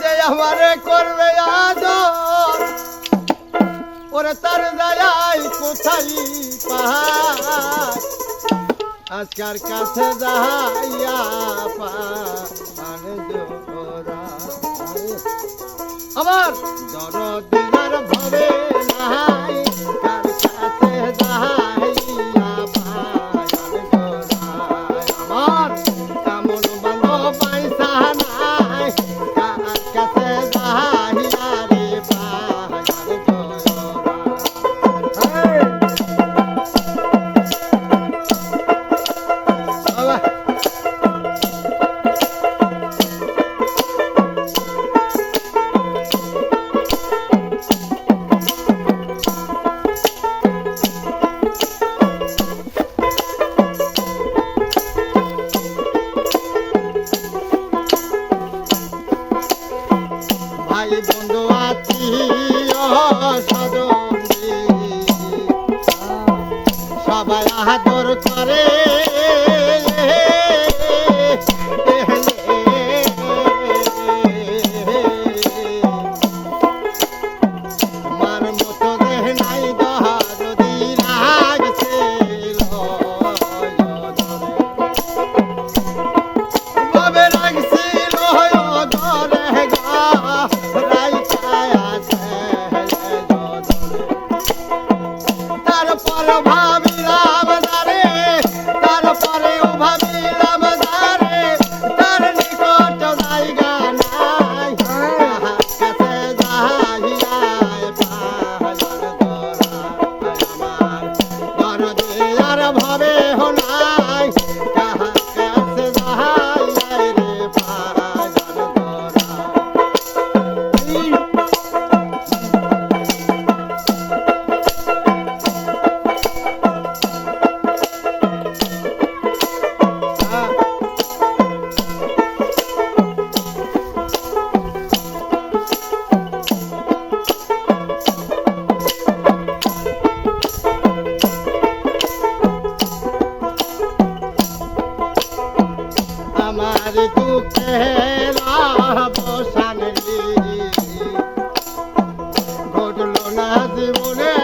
যে আমারে করবে আদর ওরে তার দয়াই কোথায় পাহা আজকার কাছে যাইয়া পান আমার সাধন সবাই হাত তার দুঃখে বসান ঘটল না জীবনে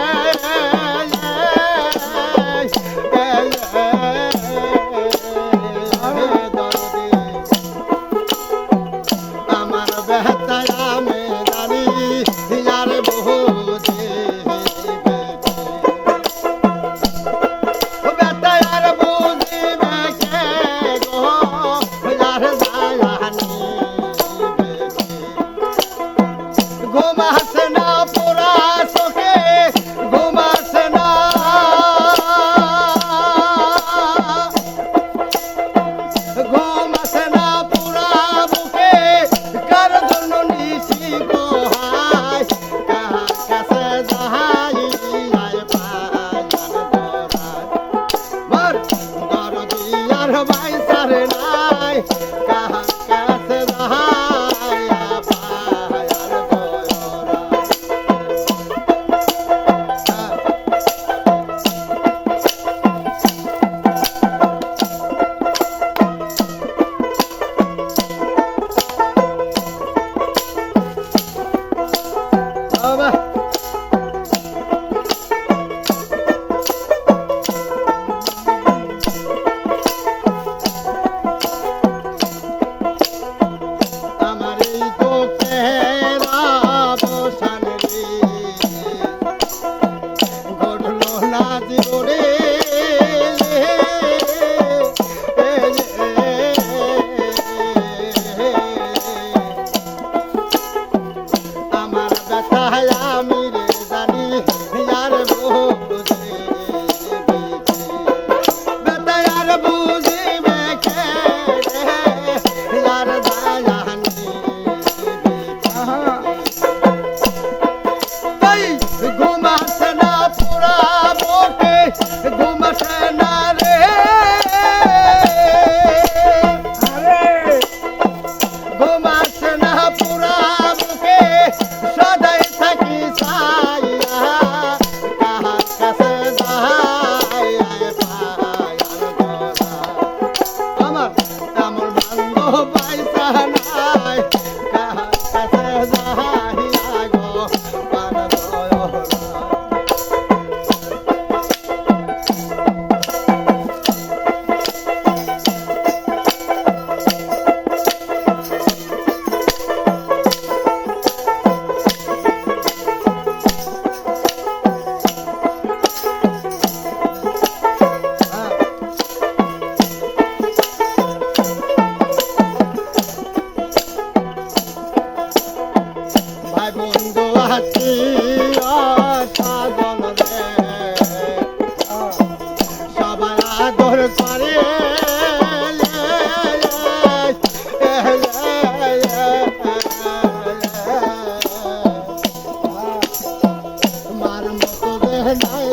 বাই সারে নাই কাহা নাচ ওরে আমার ব্যথা আমি রে জানি আর বহু as long as